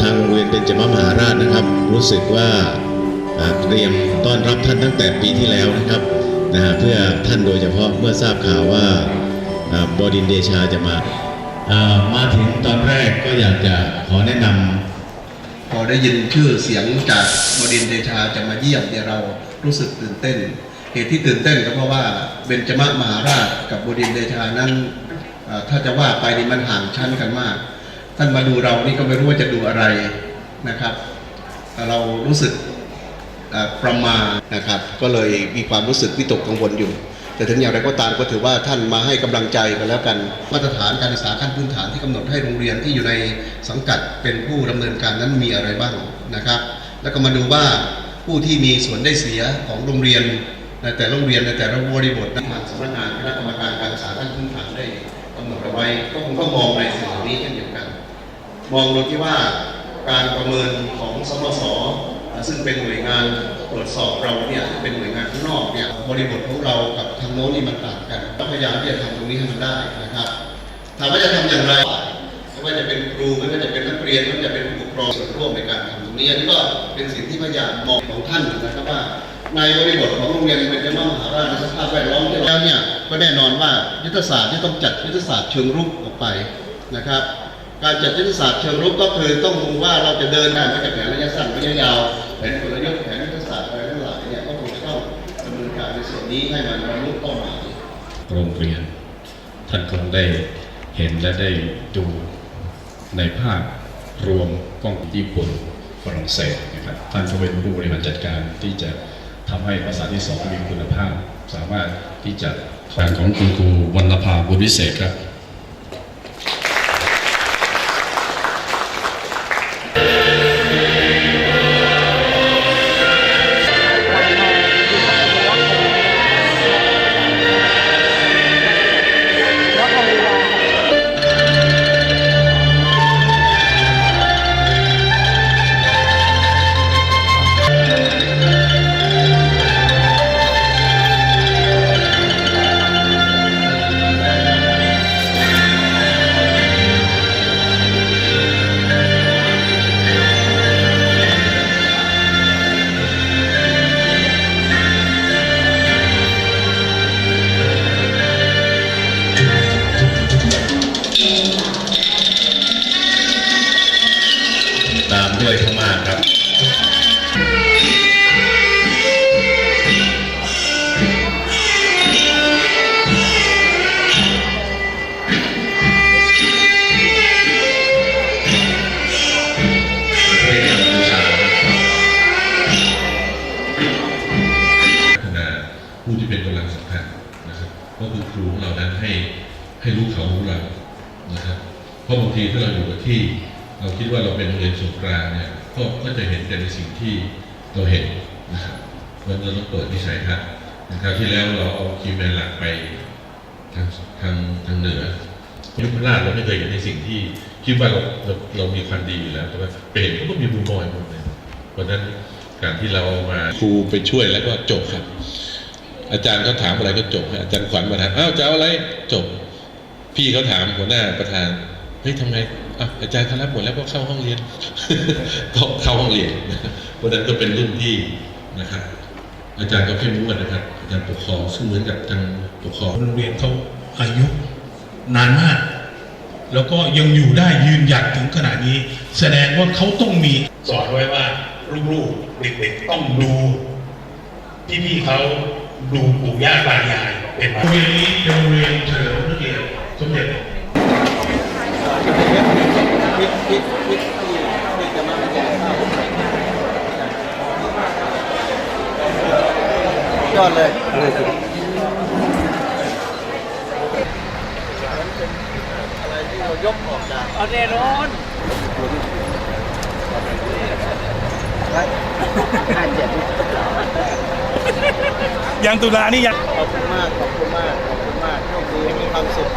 ทางโรงเรียนเป็นจมมหาราชนะครับ รู้สึกว่าเตรียมต้อนรับท่านตั้งแต่ปีที่แล้วนะครับนะเพื่อท่านโดยเฉพาะเมื่อทราบข่าวว่าบดินเดชาจะมามาถึงตอนแรกก็อยากจะขอแนะนำพอได้ยินชื่อเสียงจากบดินเดชาจะมาเยี่ยมเนี่ยเรารู้สึกตื่นเต้น เหตุที่ตื่นเต้นก็เพราะว่าเบญจมมหาราชกับบดินเดชานั้นถ้าจะว่าไปนี่มันห่างชั้นกันมาก ท่านมาดูเรานี่ก็ไม่รู้ว่าจะดูอะไรนะครับ เรารู้สึกประมาทนะครับ ก็เลยมีความรู้สึกวิตกกังวลอยู่ แต่ถึงอย่างไรก็ตามก็ถือว่าท่านมาให้กำลังใจกันแล้วกัน มาตรฐานการศึกษาขั้นพื้นฐานที่กำหนดให้โรงเรียนที่อยู่ในสังกัดเป็นผู้ดำเนินการนั้นมีอะไรบ้างนะครับ แล้วก็มาดูว่าผู้ที่มีส่วนได้เสียของโรงเรียน ในแต่ละโรงเรียนในแต่ละบริบทนั้นทางสำนักงานคณะกรรมการการศึกษาขั้นพื้นฐานได้กำหนดเอาไว้ก็คงต้องมองในสิ่งเหล่านี้เช่นเดียวกัน มองโดยที่ว่าการประเมินของสมสซึ่งเป็นหน่วยงานตรวจสอบเราเนี่ยเป็นหน่วยงานข้างนอกเนี่ยบริบทของเรากับทางโน้นนี่มันต่างกันต้องพยายามที่จะทำตรงนี้ให้มันได้นะครับถามว่าจะทำอย่างไรไม่ว่าจะเป็นครูไม่ว่าจะเป็นนักเรียนไม่ว่าจะเป็นผู้ปกครองส่วนร่วมในการทำตรงนี้อันนี้ก็เป็นสิ่งที่พยายามมองของท่านนะครับว่า ในบริบทของโรงเรียนเป็นจมหาราชในสภาพแวดล้อมที่แล้วเนี่ยก็แน่นอนว่ายุทธศาสตร์ที่ต้องจัดยุทธศาสตร์เชิงรุกออกไปนะครับ การจัดยุทธศาสตร์เชิงรุกก็คือต้องดูว่าเราจะเดินได้ไม่จากแผนระยะสั้นระยะยาวแผนกลยุทธ์แผนยุทธศาสตร์อะไรทั้งหลายเนี่ยก็คงจะต้องดำเนินการในส่วนนี้ให้มันบรรลุเป้าหมายโรงเรียนท่านคงได้เห็นและได้ดูในภาพรวมกล้องญี่ปุ่นฝรั่งเศสนะครับท่านก็เป็นผู้บริหารจัดการที่จะ ทำให้ภาษาที่สองมีคุณภาพ สามารถที่จะการของคุณครูวรรณภาบุญวิเศษครับ ก็คือครูของเรานั้นให้ให้รู้เขารู้เรานะครับเพราะบางทีถ้าเราอยู่กับที่ เราคิดว่าเราเป็นโรงเรียนส่วนกลางเนี่ยก็ก็จะเห็นแต่ในสิ่งที่เราเห็นนะครับวันนี้เราต้องเปิดวิสัยทัศน์อย่างคราวที่แล้วเราเอาคีย์แมนหลักไปทางทางทางเหนือยุคราชเราไม่เคยเห็นในสิ่งที่คิดว่าเราเราเรามีความดีอยู่แล้วแต่ว่าไปเห็นก็มีบูมบอยหมดเลยเพราะฉะนั้นการที่เราเอามาครูไปช่วยแล้วก็จบครับ อาจารย์เขาถามอะไรก็จบฮะอาจารย์ขวัญมาถามอ้าวจะเอาอะไรจบ พี่เขาถามหัวหน้าประธานเฮ้ยทำไงอะอาจารย์เขารับหมดแล้วก็เข้าห้องเรียนก็เข้าห้องเรียนเพราะฉะนั้นก็เป็นรุ่นที่นะครับอาจารย์ก็เข้มงวดนะครับอาจารย์ปกครองซึ่งเหมือนกับทางปกครองโรงเรียนเขาอายุนานมาก แล้วก็ยังอยู่ได้ยืนหยัดถึงขนาดนี้ แสดงว่าเขาต้องมีสอนไว้ว่าลูกๆเด็กๆต้องดูพี่ๆเขา ดูปู่ย่าตายายเป็นโรงเรียนนี้เป็นโรงเรียนเฉลิมพระเกียรติสมเด็จยอดเลยอะไรที่เรายกออกจากเอาแน่นอน ยังตุลานี่ยัง ขอบคุณมาก ขอบคุณมาก ขอบคุณมากโชคดีมีความสุข